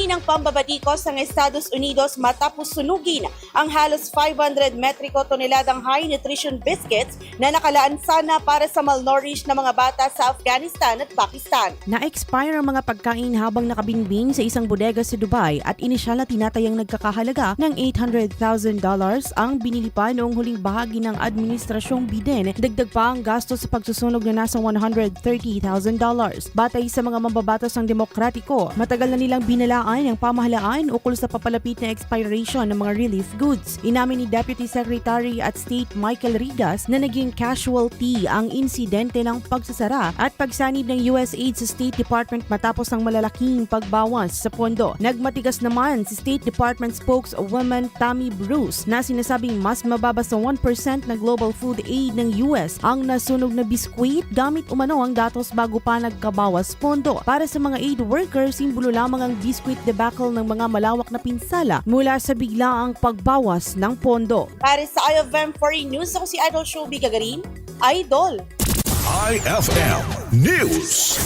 Umani ng pambabatikos ng Estados Unidos matapos sunugin ang halos 500 metriko toneladang high nutrition biscuits na nakalaan sana para sa malnourished na mga bata sa Afghanistan at Pakistan. Na-expire ang mga pagkain habang nakabinbing sa isang bodega sa Dubai at inisyal na tinatayang nagkakahalaga ng $800,000 ang binili pa noong huling bahagi ng administrasyong Biden. Dagdag pa ang gasto sa pagsusunog na nasa $130,000. Batay sa mga mambabatas ng Demokratiko, matagal na nilang binalaan ang pamahalaan ukol sa papalapit na expiration ng mga relief goods. Inamin ni Deputy Secretary at State Michael Rigas na naging casualty ang insidente ng pagsasara at pagsanib ng US aid sa State Department matapos ang malalaking pagbawas sa pondo. Nagmatigas naman si State Department spokeswoman Tammy Bruce na sinasabing mas mababa sa 1% na global food aid ng US ang nasunog na biskwit gamit umano ang datos bago pa nagkabawas pondo. Para sa mga aid workers, simbolo lamang ang biskwit debacle ng mga malawak na pinsala mula sa biglaang pagbawas ng pondo. Para sa IFM Foreign News, ako si Idol Showbiz Gagarin, Idol! IFM News.